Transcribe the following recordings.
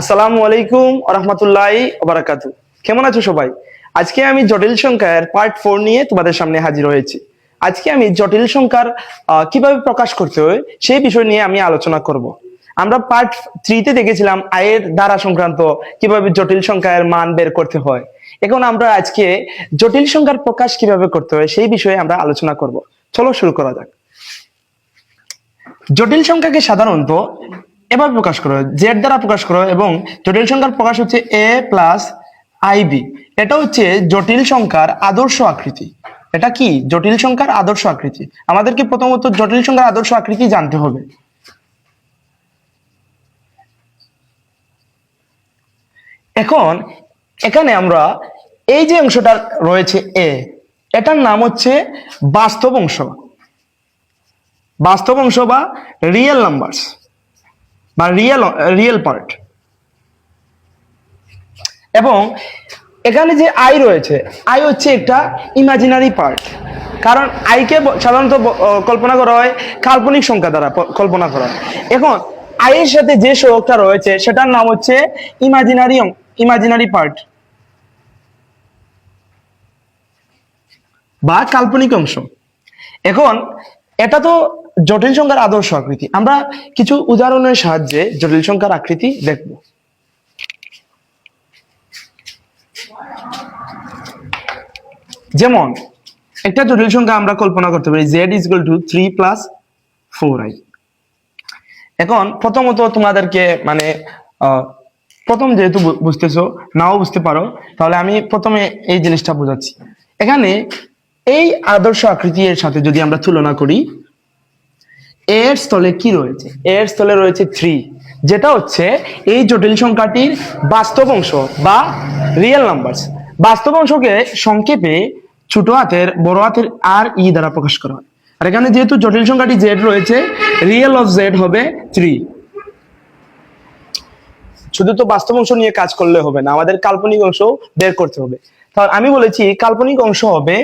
আসসালামু আলাইকুম রহমতুল্লাহ বারাকাতু কেমন আছো সবাই? আজকে আমি জটিল সংখ্যার পার্ট ফোর নিয়ে তোমাদের সামনে হাজির হয়েছি। আজকে আমি জটিল সংখ্যার কীভাবে প্রকাশ করতে হয় সেই বিষয় নিয়ে আমি আলোচনা করব। আমরা পার্ট থ্রিতে দেখেছিলাম আয়ের দ্বারা সংক্রান্ত কীভাবে জটিল সংখ্যার মান বের করতে হয়। এখন আমরা আজকে জটিল সংখ্যার প্রকাশ কীভাবে করতে হয় সেই বিষয়ে আমরা আলোচনা করব। চলো শুরু করা যাক। জটিল সংখ্যাকে সাধারণত এভাবে প্রকাশ করো জেড দ্বারা প্রকাশ করো এবং জটিল সংখ্যার প্রকাশ হচ্ছে এ প্লাস আইবি এটা হচ্ছে জটিল সংখ্যার আদর্শ আকৃতি। এটা কি? জটিল সংখ্যার আদর্শ আকৃতি। আমাদেরকে প্রথমত জটিল সংখ্যার আদর্শ আকৃতি জানতে হবে। এখন এখানে আমরা এই যে অংশটা রয়েছে এ এটার নাম হচ্ছে বাস্তব অংশ। বাস্তব অংশ বা রিয়েল নাম্বারস বা রিয়েল রিয়েল পার্ট এবং এখানে যে আই রয়েছে আই হচ্ছে একটা ইমাজিনারি পার্ট কারণ আইকে সাধারণত কল্পনা করা হয় কাল্পনিক সংখ্যা দ্বারা কল্পনা করা হয়। এখন আইয়ের সাথে যে সহগটা রয়েছে, সেটার নাম হচ্ছে ইমাজিনারি ইমাজিনারি পার্ট বা কাল্পনিক অংশ। এখন, এটা তো জটিল সংখ্যার আদর্শ আকৃতি। আমরা কিছু উদাহরণের সাহায্যে জটিল সংখ্যার আকৃতি দেখব। যেমন, একটা জটিল সংখ্যা আমরা কল্পনা করতে পারি Z is to three plus four I এখন, প্রথমত তোমাদেরকে মানে প্রথম যেহেতু বুঝতেছো, নাও বুঝতে পারো, তাহলে আমি প্রথমে এই জিনিসটা বোঝাচ্ছি। এখানে এই আদর্শ আকৃতি এর সাথে যদি আমরা তুলনা করি এর স্থলে কি রয়েছে? এর স্থলে রয়েছে থ্রি যেটা হচ্ছে এই জটিল সংখ্যাটির বাস্তব অংশ বা রিয়েল নাম্বার বাস্তব অংশকে সংক্ষেপে ছোট হাতের, বড় হাতের আর ই দ্বারা প্রকাশ করা হয়। আর এখানে যেহেতু জটিল সংখ্যাটি জেড রয়েছে রিয়েল অফ জেড হবে থ্রি শুধু তো বাস্তব অংশ নিয়ে কাজ করলে হবে না, আমাদের কাল্পনিক অংশ বের করতে হবে। তাহলে আমি বলেছি, কাল্পনিক অংশ হবে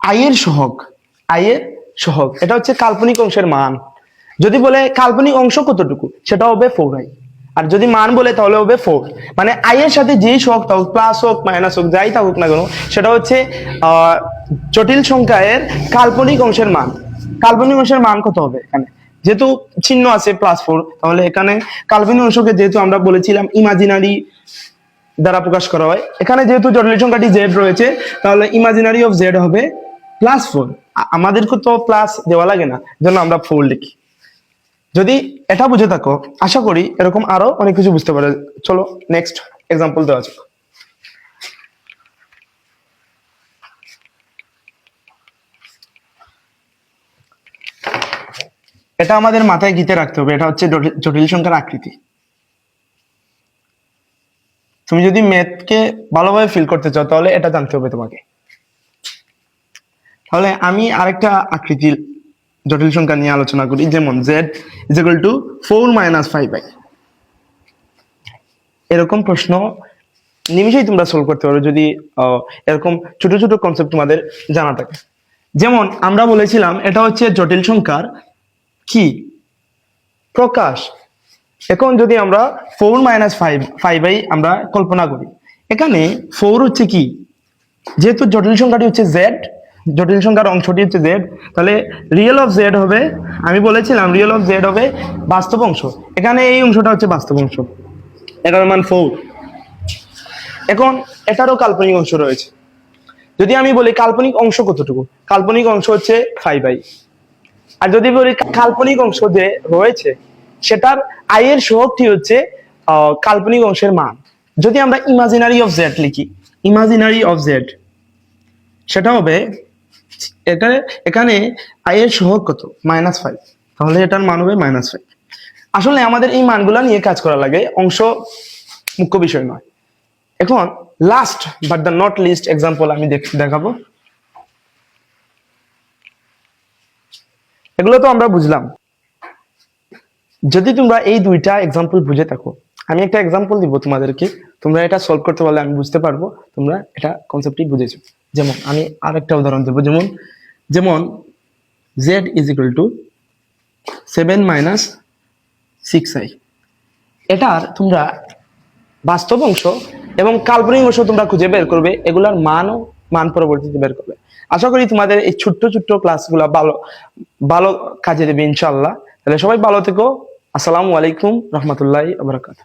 আয়ের সহগ আয়ের সহগ এটা হচ্ছে কাল্পনিক অংশের মান। যদি বলে কাল্পনিক অংশ কতটুকু? সেটা হবে ফোর আই আর যদি মান বলে, তাহলে হবে ফোর মানে আয়ের সাথে যেই সহগ থাকুক প্লাস হোক মাইনাস হোক, যাই থাকুক না কেন, সেটা হচ্ছে জটিল সংখ্যার কাল্পনিক অংশের মান। কাল্পনিক অংশের মান কত হবে এখানে? যেহেতু চিহ্ন আছে প্লাস ফোর তাহলে এখানে কাল্পনিক অংশকে যেহেতু আমরা বলেছিলাম ইমাজিনারি দ্বারা প্রকাশ করা হয়, এখানে যেহেতু জটিল সংখ্যাটি জেড রয়েছে, তাহলে ইমাজিনারি অফ জেড হবে প্লাস ফোর আমাদেরকে তো প্লাস দেওয়া লাগে না। জন্য আমরা ফোর লিখি। যদি এটা বুঝে থাকো, আশা করি এরকম আরও অনেক কিছু বুঝতে পারে চলো নেক্সট এক্সাম্পল দেওয়া যাক। এটা আমাদের মাথায় গীতে রাখতে হবে। এটা হচ্ছে জটিল সংখ্যার আকৃতি। তুমি যদি ম্যাথকে ভালোভাবে ফিল করতে চাও, তাহলে এটা জানতে হবে তোমাকে। তাহলে আমি আরেকটা আকৃতির জটিল সংখ্যা নিয়ে আলোচনা করি, যেমন Z is equal to four minus five I এরকম প্রশ্ন নিমিশেই তোমরা সলভ করতে পারো যদি এরকম ছোট ছোট কনসেপ্ট তোমাদের জানা থাকে। যেমন আমরা বলেছিলাম এটা হচ্ছে জটিল সংখ্যার কি? প্রকাশ। এখন যদি আমরা four minus five five I আমরা কল্পনা করি, এখানে ফোর হচ্ছে কি? যেহেতু জটিল সংখ্যাটি হচ্ছে জেড জটিল সংখ্যার অংশটি হচ্ছে জেড তাহলে রিয়েল অফ জেড হবে, আমি বলেছিলাম রিয়েল অফ জেড হবে বাস্তব অংশ। এখানে এই অংশটা হচ্ছে বাস্তব অংশ। এটার মান ফোর এখন এটারও কাল্পনিক অংশ রয়েছে। যদি আমি বলি কাল্পনিক অংশ কতটুকু? কাল্পনিক অংশ হচ্ছে ফাইভ আই আর যদি বলি কাল্পনিক অংশ যে রয়েছে, সেটার আয়ের সহগটি হচ্ছে কাল্পনিক অংশের মান। যদি আমরা ইমাজিনারি অফ জেড লিখি ইমাজিনারি অফ জেড সেটা হবে এখানে এখানে আয়ের সহগ কত? মাইনাস ফাইভ তাহলে এটার মান হবে মাইনাস ফাইভ আসলে আমাদের এই মানগুলো নিয়ে কাজ করা লাগে, অংশ মুখ্য বিষয় নয়। এখন last but the not least example আমি দেখাবো। এগুলো তো আমরা বুঝলাম। যদি তোমরা এই দুইটা এক্সাম্পল বুঝে থাকো, আমি একটা এক্সাম্পল দিব তোমাদেরকে। তোমরা এটা সলভ করতে পারলে আমি বুঝতে পারব, তোমরা এটা কনসেপ্টটি বুঝেছ। যেমন আমি আর একটা উদাহরণ দেবো। যেমন যেমন Z is equal to seven minus six I এটার তোমরা বাস্তব অংশ এবং কাল্পনিক অংশ তোমরা খুঁজে বের করবে। এগুলার মানও মান পরবর্তীতে বের করবে। আশা করি তোমাদের এই ছোট্ট ছোট্ট ক্লাসগুলো ভালো ভালো কাজে দেবে ইনশাল্লাহ তাহলে সবাই ভালো থেকো। আসসালামু আলাইকুম রহমতুল্লাহ আবরাকাত